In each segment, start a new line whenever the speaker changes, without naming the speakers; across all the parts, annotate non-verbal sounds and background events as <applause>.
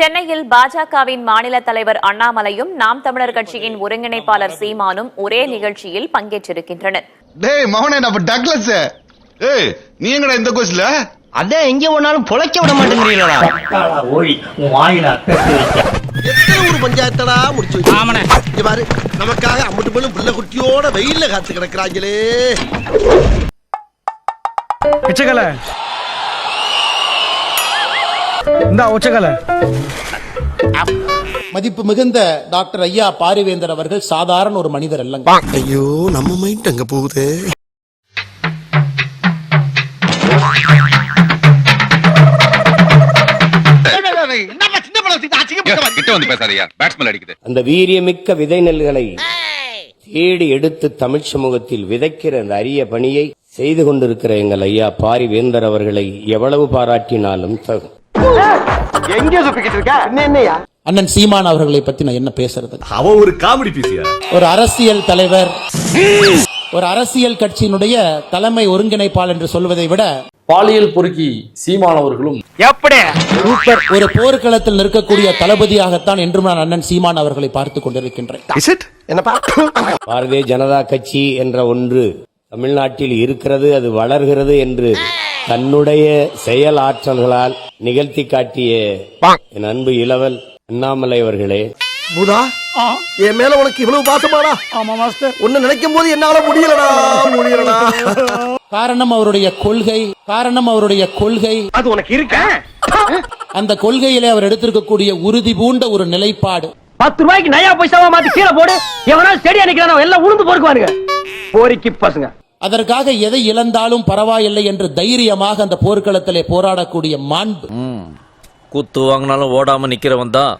சென்னையில் பாஜகவின் மாநில தலைவர் அண்ணாமலையும் நாம் தமிழர் கட்சியின் ஒருங்கிணைப்பாளர் சீமானும் ஒரே நிகழ்ச்சியில் பங்கேற்றிருக்கின்றனர்.
டேய் மவனே நம்ம டக்ளஸ். ஏய் நீ எங்கடா இந்த கோஸ்ல
அதான் எங்க போனாலும் பொழைக்க விட மாட்டேங்கிறீங்களா
ஓடி உன் வாயில
எத்தனை பஞ்சாயத்தடா முடிச்சு இங்க பாரு நமக்காக அம்பட்டு போலும் புள்ள குட்டியோட வெயில்ல காத்து கிடக்குறாங்களே.
பிச்சைக்கலை. இந்தா
மதிப்பு மிகுந்த டாக்டர் ஐயா பாரிவேந்தர் அவர்கள் சாதாரண ஒரு மனிதர் அல்லங்க.
ஐயோ நம்ம மைண்ட் அங்க போகுது?
கிட்ட வந்து பேசாதயா பேட்ஸ்மேன் அடிக்குது.
அந்த வீரியமிக்க விதை நெல்களை தேடி எடுத்து தமிழ் சமூகத்தில் விதைக்கிற அந்த அரிய பணியை செய்து கொண்டிருக்கிற எங்கள் ஐயா பாரி வேந்தர் அவர்களை எவ்வளவு பாராட்டினாலும் தகும்.
அண்ணன் சீமான் அவர்களை பத்தி நான் என்ன பேசுறது?
அவன் ஒரு காமெடி பீசியா?
ஒரு அரசியல் தலைவர் ஒரு அரசியல் கட்சியினுடைய தலைமை ஒருங்கிணைப்பாளர் என்று சொல்வதை விட
பாலியல் பொறுக்கி சீமானவர்களும்
ஒரு போர்க்களத்தில் நிற்கக்கூடிய தளபதியாகத்தான் என்றும் நான் அண்ணன் சீமான் அவர்களை பார்த்துக் கொண்டிருக்கின்றேன்.
பாரதிய ஜனதா கட்சி என்ற ஒன்று தமிழ்நாட்டில் இருக்கிறது அது வளர்கிறது என்று தன்னுடைய செயல் ஆற்றல்களால் நிகழ்த்தி காட்டிய என் அன்பு இளவல் அண்ணாமலை அவர்களே.
பூதா என் மேல உனக்கு இவ்வளவு பாசமாடா. ஆமா மாஸ்டர். ஒன்னு நினைக்கும் போது என்னால முடியலடா. <laughs> முடியலடா.
காரணம் அவருடைய கொள்கை காரணம் அவருடைய கொள்கை.
அது உனக்கு இருக்க?
அந்த கொள்கையிலே அவர் எடுத்திருக்கக்கூடிய உறுதி பூண்ட ஒரு நிலைப்பாடு.
பத்து ரூபாய்க்கு நயா பைசாவா மாத்தி கீழே போடு. எவனா செடி அடிக்கிறானோ எல்லாம் உளுந்து பொறுக்குவானுங்க. போரிக்கு பசங்க.
அதற்காக எதை இழந்தாலும் பரவாயில்லை என்று தைரியமாக அந்த போர்க்களத்திலே போராடக்கூடிய மாண்பு.
கூத்து வாங்கினாலும் ஓடாம நிக்கிறவன் தான்.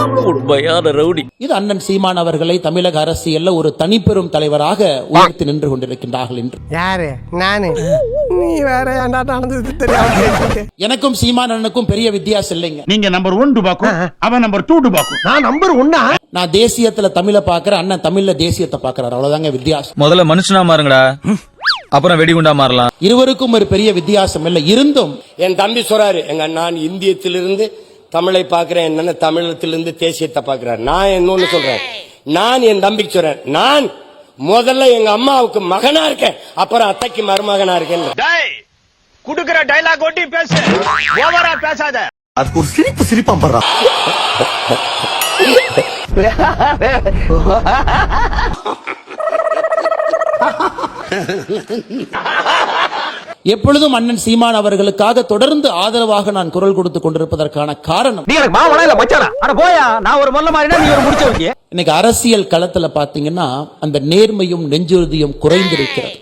உண்மையான ரவுடி.
இது அண்ணன் சீமான் அவர்களை தமிழக அரசியல்ல ஒரு தனிப்பெரும் தலைவராக உயர்த்தி நின்று கொண்டிருக்கின்றார்கள் என்று.
யாரு? நானு. நீ வேற ஏன்டா நடந்தது தெரியாம
எனக்கும் சீமான் அண்ணனுக்கும் பெரிய வித்தியாசம் இல்லைங்க.
நீங்க நம்பர் ஒன் டுபாக்கும் அவன் நம்பர் டூ டுபாக்கும்
நான் நம்பர் ஒன்னா?
நான் தேசியத்துல தமிழை பாக்குறேன் அண்ணன் தமிழ்ல தேசியத்தை பாக்குறாரு அவ்வளவுதாங்க வித்தியாசம்.
முதல்ல மனுஷனா மாறுங்கடா. அப்புறம் வெடிகுண்டா மாறலாம்.
இருவருக்கும் ஒரு பெரிய வித்தியாசம் இல்லை. இருந்தும்
என் தம்பி சொல்றாரு எங்க நான் இந்தியத்திலிருந்து தமிழை பார்க்கிறேன் என்னன்னு தமிழத்திலிருந்து தேசியத்தை பார்க்கிறார். நான் இன்னொன்னு சொல்றேன். நான் என் தம்பிக்கு சொல்றேன். நான் முதல்ல எங்க அம்மாவுக்கு மகனா இருக்கேன். அப்புறம் அத்தைக்கு மருமகனா இருக்கேன்.
குடுக்கிற டைலாக் ஒட்டி பேசு. ஓவரா பேசாத.
அதுக்கு ஒரு சிரிப்பு சிரிப்பா படுறா <laughs>
எப்பொழுதும் அண்ணன் சீமான் அவர்களுக்காக தொடர்ந்து ஆதரவாக நான் குரல் கொடுத்து கொண்டிருப்பதற்கான காரணம். இன்னைக்கு அரசியல் களத்துல பாத்தீங்கன்னா அந்த நேர்மையும் நெஞ்சுறுதியும் குறைந்திருக்கிறது.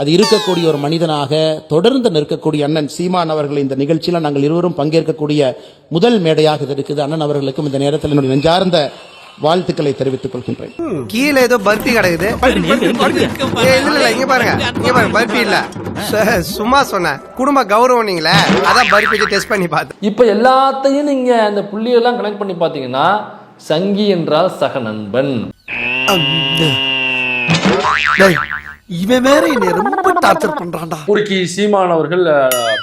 அது இருக்கக்கூடிய ஒரு மனிதனாக தொடர்ந்து நிற்கக்கூடிய அண்ணன் சீமான் அவர்கள் இந்த நிகழ்ச்சியில நாங்கள் இருவரும் பங்கேற்கக்கூடிய முதல் மேடையாக இருக்குது. அண்ணன் அவர்களுக்கும் இந்த நேரத்தில் என்னுடைய நெஞ்சார்ந்த வாழ்த்துக்களை தெரிவித்துக் கொள்கின்றேன்.
கீழே ஏதோ பர்ஃபி கிடக்குது. இல்ல இல்ல இங்க பாருங்க இங்க பாருங்க பர்ஃபி இல்ல. சு- சும்மா சொன்னேன் குடும்ப கௌரவம் நீங்களே அதான் பர்ஃபி டெஸ்ட் பண்ணி பார்த்தேன்.
இப்ப எல்லாத்தையும் நீங்க அந்த புள்ளியெல்லாம் கனெக்ட் பண்ணி பாத்தீங்கன்னா சங்கி என்றால் சக நண்பன்.
இவன் வேற என்னை ரொம்ப டார்ச்சர் பண்றான்டா.
பொறுக்கி சீமான் அவர்கள்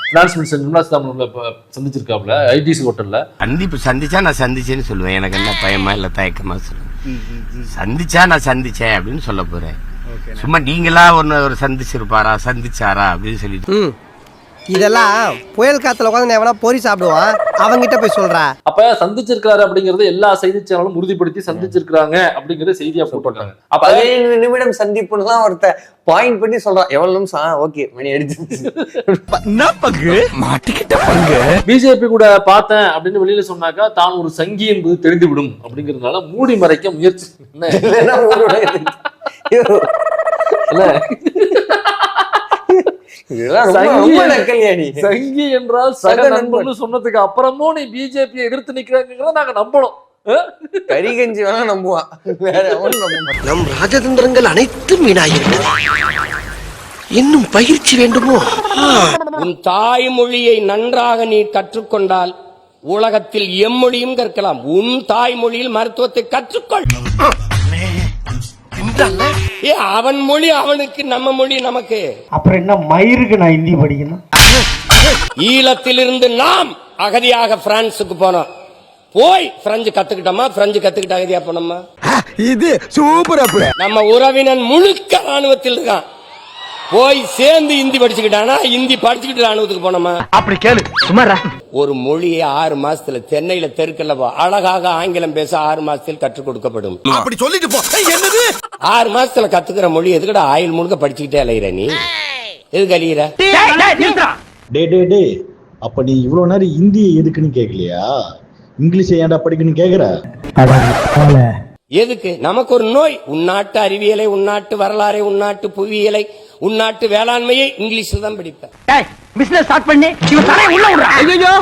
பினான்ஸ் மினிஸ்டர் நிர்மலா சீதாராமன் சந்திச்சிருக்காப்ல ஐடிசி ஹோட்டல்ல
கண்டிப்பா சந்திச்சா நான் சந்திச்சேன்னு சொல்லுவேன். எனக்கு என்ன பயமா இல்ல தயக்கமா சொல்லுவேன். சந்திச்சா நான் சந்திச்சேன் அப்படின்னு சொல்ல போறேன். சும்மா நீங்களா ஒன்னு ஒரு சந்திச்சிருப்பாரா சந்திச்சாரா அப்படின்னு சொல்லிட்டு.
இதெல்லாம் புயல் காத்துல உட்காந்து எவனா பொறி சாப்பிடுவான் அவங்கிட்ட போய் சொல்றா.
அப்ப சந்திச்சிருக்காரு அப்படிங்கறது எல்லா செய்தி சேனலும் உறுதிப்படுத்தி சந்திச்சிருக்காங்க அப்படிங்கறது செய்தியா போட்டாங்க அப்ப அதே
பதினேழு நிமிடம் சந்திப்புன்னு தான் ஒருத்த பாயிண்ட் பண்ணி சொல்றான் எவ்வளவு நிமிஷம் ஓகே மணி அடிச்சு
பிஜேபி கூட பார்த்தேன் அப்படின்னு வெளியில சொன்னாக்கா தான் ஒரு சங்கி என்பது தெரிந்துவிடும் அப்படிங்கறதுனால மூடி மறைக்க முயற்சி. இல்ல. சங்கி- என்றால் சக நண்பன். சொன்னதுக்கு அப்புறமும் நீ பிஜேபி எதிர்த்து நிக்கிறாங்கிறத நாங்க நம்பணும். அஹ்?
கறி கஞ்சி வேணா நம்புவான்.
நம் ராஜதந்திரங்கள் அனைத்தும் வீணாகிவிட்டன இன்னும் பயிற்சி வேண்டுமோ?
உன் தாய்மொழியை நன்றாக நீ கற்றுக்கொண்டால் உலகத்தில் எம்மொழியும் கற்கலாம். உன் தாய்மொழியில் மருத்துவத்தை கற்றுக்கொள். ஏ அவன் மொழி அவனுக்கு நம்ம மொழி நமக்கு.
அப்புறம் என்ன மயிருக்கு நான் ஹிந்தி படிக்கணும்?
ஈழத்திலிருந்து நாம் அகதியாக பிரான்சுக்கு போனோம். போய் பிரெஞ்சு கத்துக்கிட்டோமா? பிரெஞ்சு கத்துக்கிட்ட அகதியா போனோமா?
இது சூப்பர் அப்படி.
நம்ம உறவினன் முழுக்க ராணுவத்தில் இருக்கான். போய் சேர்ந்து இந்தி படிச்சுக்கிட்டானா? இந்தி படிச்சுக்கிட்டு ராணுவத்துக்கு போனோமா?
அப்படி கேளு சுமாரா
ஒரு மொழியை ஆறு மாசத்துல சென்னையில தெருக்கல்ல போ- அழகாக ஆங்கிலம் பேச ஆறு மாசத்தில் கற்றுக் கொடுக்கப்படும்.
அப்படி சொல்லிட்டு போ. என்னது?
ஆறு மாசத்துல கத்துக்கிற மொழி எதுக்கடா? ஆயில் முழுக்க படிச்சுக்கிட்டே அலையிற நீ? எதுக்கு அழியிற?
டே டே டே அப்ப நீ இவ்வளவு நேரம் இந்திய எதுக்குன்னு கேக்கலையா? இங்கிலீஷ் ஏன்டா படிக்கணும் கேக்குற?
எதுக்கு? நமக்கு ஒரு நோய். உன்னாட்டு அறிவியலை உன்னாட்டு வரலாறை உன்னாட்டு புவியியலை உன்னாட்டு வேளாண்மையை இங்கிலீஷ்ல தான் படிப்பேன்.
டேய் பிசினஸ் ஸ்டார்ட் பண்ணி. இவன் தலைய உள்ள விடுறா. ஐயோ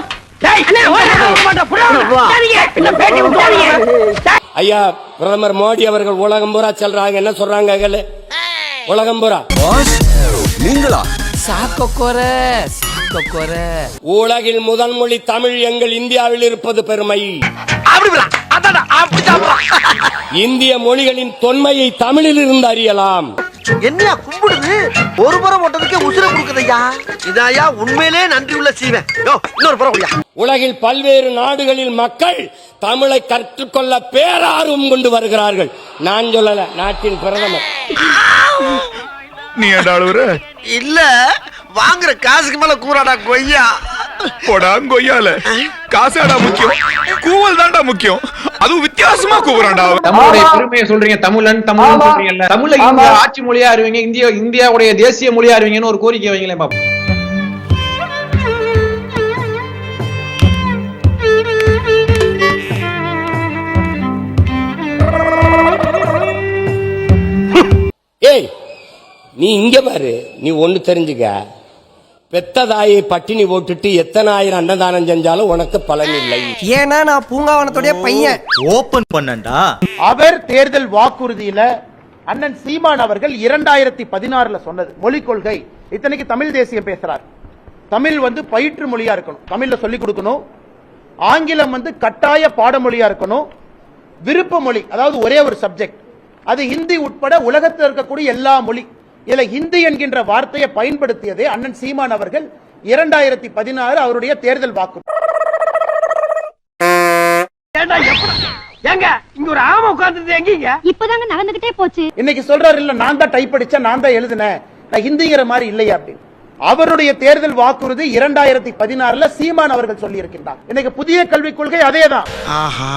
ஐயா பிரதமர் மோடி அவர்கள் உலகம் பூரா செல்றாங்க. என்ன சொல்றாங்க உலகம் பூரா.
நீங்களா?
உலகில் முதல் மொழி தமிழ் எங்கள் இந்தியாவில் இருப்பது பெருமை. இந்திய மொழிகளின் தொன்மையை தமிழில் இருந்து அறியலாம்.
என்னையா கும்பிடுது? ஒரு புறம் ஓட்டதுக்கே உசுர கொடுக்குதையா? இதாயா உண்மையிலே நன்றி உள்ள சீவன். யோ இன்னொரு புறம்
உலகில் பல்வேறு நாடுகளில் மக்கள் தமிழை கற்றுக்கொள்ள பேரார்வம் கொண்டு வருகிறார்கள். நான் சொல்லல நாட்டின் பிரதமர்.
நீ
இல்ல வாங்குற காசுக்கு மேல கூறாடா கொய்யா.
போடா கொய்யால. காசாடா முக்கியம்? கூவல் தான்டா முக்கியம். அதுவும் வித்தியாசமா கூவுறான்டா
தமிழுடைய பெருமையை சொல்றீங்க. தமிழன் தமிழன் சொல்றீங்கல்ல. தமிழ்ல இந்தியா ஆட்சி மொழியா அறிவீங்க. இந்தியா இந்தியாவுடைய தேசிய மொழியா அறிவீங்கன்னு ஒரு கோரிக்கை வைங்களேன் பாப்போம்.
ஏய் நீ இங்க பாரு. நீ ஒண்ணு தெரிஞ்சுக்க. பெத்த தாயை பட்டினி போட்டுட்டு எத்தனை ஆயிரம் அன்னதானம் செஞ்சாலும் உனக்கு பலன் இல்லை.
ஏன்னா நான் பூங்காவனத்துடைய பையன்.
ஓபன் பண்ணண்டா?
அவர் தேர்தல் வாக்குறுதியில அண்ணன் சீமான் அவர்கள் இரண்டாயிரத்தி பதினாறுல சொன்னது. மொழிக் கொள்கை. இத்தனைக்கு தமிழ் தேசியம் பேசுறார். தமிழ் வந்து பயிற்று மொழியா இருக்கணும். தமிழ்ல சொல்லிக் கொடுக்கணும். ஆங்கிலம் வந்து கட்டாய பாடமொழியா இருக்கணும். விருப்ப மொழி அதாவது ஒரே ஒரு சப்ஜெக்ட் அது ஹிந்தி உட்பட உலகத்தில் இருக்கக்கூடிய எல்லா மொழி. இதுல ஹிந்தி என்கின்ற வார்த்தையை பயன்படுத்தியதே அண்ணன் சீமான் அவர்கள் இரண்டாயிரத்தி பதினாறு அவருடைய தேர்தல் வாக்கு.
ஏண்டா எப்படி ஏங்க இங்க ஒரு ஆமை உட்கார்ந்தது எங்கீங்க?
இப்பதாங்க நடந்துகிட்டே போச்சு.
இன்னைக்கு சொல்றாரு இல்ல நான் தான் டைப் அடிச்சேன் நான் தான் எழுதினேன். நான் ஹிந்திங்கிற மாதிரி இல்லையா அப்படின்னு. அவருடைய தேர்தல் வாக்குறுதி இரண்டாயிரத்தி பதினாறுல சீமான் அவர்கள் சொல்லி இருக்கின்றார் இன்னைக்கு புதிய கல்விக் கொள்கை அதேதான்.
ஆஹா.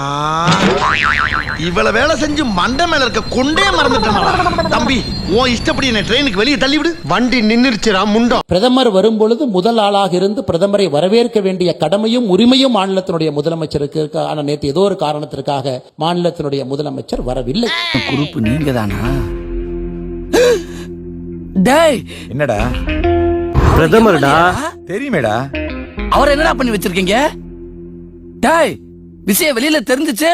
இவ்வளவு வேலை செஞ்சு மண்டை மேல இருக்க கொண்டே மறந்துட்டேன் தம்பி உன் இஷ்டப்படி என்ன ட்ரெயினுக்கு வெளியே தள்ளி விடு வண்டி நின்னுருச்சுடா முண்டம்.
பிரதமர் வரும்பொழுது முதல் ஆளாக இருந்து பிரதமரை வரவேற்க வேண்டிய கடமையும் உரிமையும் மாநிலத்தினுடைய முதலமைச்சருக்கு இருக்கு? ஆனா நேற்று ஏதோ ஒரு காரணத்திற்காக மாநிலத்தினுடைய முதலமைச்சர் வரவில்லை.
குரூப் நீங்க தானா டேய்.
என்னடா?
பிரதமர்டா?
தெரியுமேடா.
அவர் என்னடா பண்ணி வச்சிருக்கீங்க? டேய் விஷயம் வெளியில தெரிஞ்சுச்சு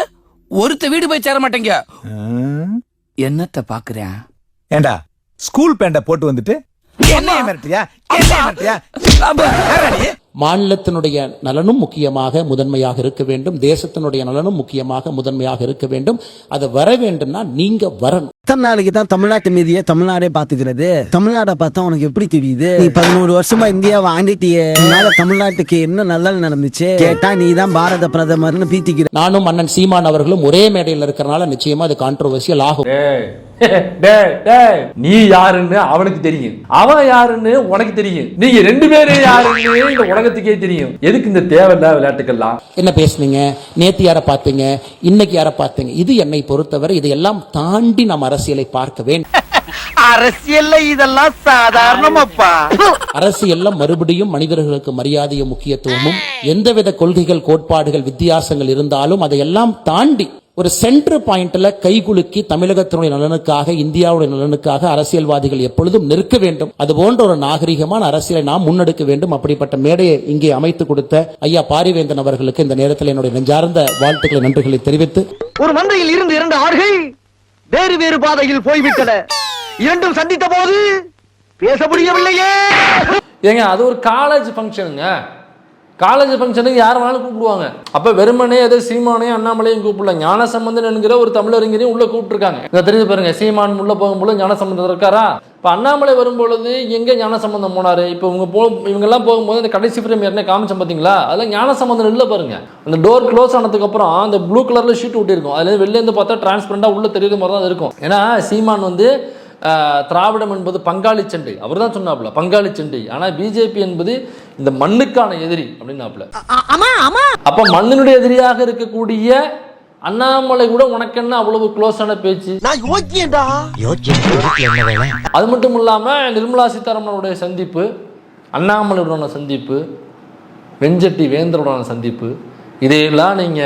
ஒருத்த வீடு போய் சேர மாட்டேங்க. என்னத்த பாக்குறேன்?
ஏண்டா ஸ்கூல் பேண்ட போட்டு வந்துட்டு என்னைய மிரட்டியா என்னைய மிரட்டியா?
மாநிலத்தினுடைய நலனும் முக்கியமாக முதன்மையாக இருக்க வேண்டும். தேசத்தினுடைய நலனும் முக்கியமாக முதன்மையாக இருக்க வேண்டும். அது வர வேண்டும்னா நீங்க வரணும்.
எத்தனை நாளைக்கு தான் தமிழ்நாட்டு மீதியே தமிழ்நாடே பாத்துக்கிறது தமிழ்நாட பார்த்தா உனக்கு எப்படி தெரியுது? நீ பதினோரு வருஷமா இந்தியாவை ஆண்டிட்டியே தமிழ்நாட்டுக்கு என்ன நல்லது நடந்துச்சு? கேட்டா நீ தான் பாரத பிரதமர்னு பீத்திக்கிற
நானும் அண்ணன் சீமான் அவர்களும் ஒரே மேடையில் இருக்கிறனால நிச்சயமா அது கான்ட்ரோவர்சியல் ஆகும். <laughs>
நீ யாருன்னு அவனுக்கு தெரியும். அவன் யாருன்னு உனக்கு தெரியும். நீங்க ரெண்டு பேரும் யாருன்னு இந்த உலகத்துக்கே தெரியும். எதுக்கு இந்த தேவையில்லாத விளையாட்டுக்கெல்லாம்
என்ன பேசுனீங்க? நேத்து யாரை பார்த்தீங்க? இன்னைக்கு யாரை பார்த்தீங்க? இது என்னை பொறுத்தவரை இதையெல்லாம் தாண்டி நாம் அரசியலை பார்க்க வேண்டும் <laughs>
அரசியல்ல இதெல்லாம் சாதாரணமாப்பா. <laughs>
அரசியல்ல மறுபடியும் மனிதர்களுக்கு மரியாதையும் முக்கியத்துவமும் எந்தவித கொள்கைகள் கோட்பாடுகள் வித்தியாசங்கள் இருந்தாலும் அதையெல்லாம் தாண்டி ஒரு சென்டர் பாயிண்ட்ல கைகுலுக்கி தமிழகத்தினுடைய நலனுக்காக இந்தியாவுடைய நலனுக்காக அரசியல்வாதிகள் எப்பொழுதும் நிற்க வேண்டும். அது போன்ற ஒரு நாகரிகமான அரசியலை நாம் முன்னெடுக்க வேண்டும். அப்படிப்பட்ட மேடையை இங்கே அமைத்து கொடுத்த ஐயா பாரிவேந்தன் அவர்களுக்கு இந்த நேரத்தில் என்னுடைய நெஞ்சார்ந்த வாழ்த்துக்களை நன்றிகளை தெரிவித்து.
ஒரு மந்தையில் இருந்து இரண்டு ஆறுகள் வேறு வேறு பாதையில் போய்விட்டன. இரண்டும் சந்தித்த போது பேச முடியவில்லையே.
ஏங்க அது ஒரு காலேஜ் ஃபங்க்ஷனுங்க காலேஜ் ஃபங்க்ஷனுக்கு யார் வேணாலும் கூப்பிடுவாங்க. அப்போ வெறுமனே ஏதோ சீமானையும் அண்ணாமலையும் கூப்பிடல. ஞானசம்பந்தன் என்கிற ஒரு தமிழறிஞரையும் உள்ள கூப்பிட்டுருக்காங்க. இதை தெரிஞ்சு பாருங்க சீமான் உள்ள போகும்போது ஞானசம்பந்தம் இருக்காரா? இப்போ அண்ணாமலை வரும்பொழுது எங்கே ஞானசம்பந்தம் போனார்? இப்போ இவங்க போ இவங்கெல்லாம் போகும்போது அந்த கடைசி ஃப்ரேம் ஏற்கனவே காமிச்சோம் பார்த்தீங்களா அதில் ஞானசம்பந்தம் இல்லை பாருங்க. அந்த டோர் க்ளோஸ் ஆனதுக்கப்புறம் அந்த ப்ளூ கலரில் ஷீட் ஒட்டியிருக்கும். அதுலேருந்து வெளிலேருந்து பார்த்தா டிரான்ஸ்பரண்டாக உள்ள தெரியுற மாதிரி தான் இருக்கும். ஏன்னா சீமான் வந்து திராவிடம் என்பது பங்காளி சண்டை. அவர் தான் சொன்னாப்ல பங்காளி சண்டை. ஆனா பிஜேபி என்பது இந்த மண்ணுக்கான எதிரி அப்படின்னாப்ல அப்ப மண்ணினுடைய எதிரியாக இருக்கக்கூடிய அண்ணாமலை கூட உனக்கு என்ன அவ்வளவு க்ளோஸான பேச்சு? அது மட்டும் இல்லாம நிர்மலா சீதாராமனுடைய சந்திப்பு அண்ணாமலையுடனான சந்திப்பு வெஞ்சட்டி வேந்தருடனான சந்திப்பு இதையெல்லாம் நீங்க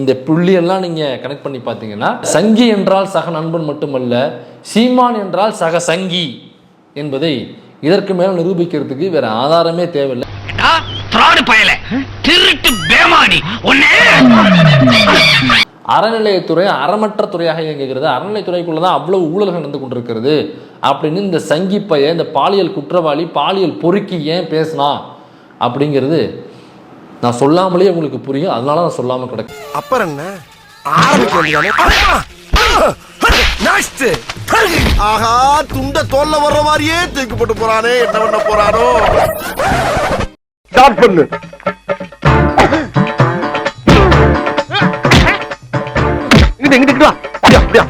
இந்த புள்ளியெல்லாம் நீங்க கனெக்ட் பண்ணி பார்த்தீங்கன்னா சங்கி என்றால் சக நண்பன் மட்டுமல்ல சீமான் என்றால் சக சங்கி என்பதை இதற்கு மேல நிரூபிக்கிறதுக்கு வேற ஆதாரமே தேவையில்லை. அறநிலையத்துறை அறமற்ற துறையாக இயங்குகிறது. அறநிலைத்துறைக்குள்ள தான் அவ்வளவு ஊழல்கள் நடந்து கொண்டிருக்கிறது. அப்படின்னு இந்த சங்கிப்பைய இந்த பாலியல் குற்றவாளி பாலியல் பொறுக்கி ஏன் பேசினா? அப்படிங்கிறது நான் சொல்லாமலே உங்களுக்கு புரியும். அதனால நான் சொல்லாம கிடக்கு.
அப்புறம் என்ன? ஆஹா துண்ட தோல்ல வர்ற மாதிரியே தூக்கி போட்டு போறானே. என்ன பண்ண போறானோ? ஸ்டார்ட் பண்ணு. இங்கிட்டு இங்கிட்டு வா. அப்படியா அப்படியா.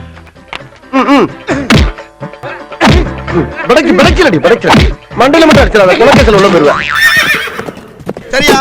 ம், ம். படைக்கு படைக்கலடி படைக்கல மண்டையில மட்டும் அடிச்சிடாத. குலக்கேசல் உள்ள போயிருவேன். சரியா?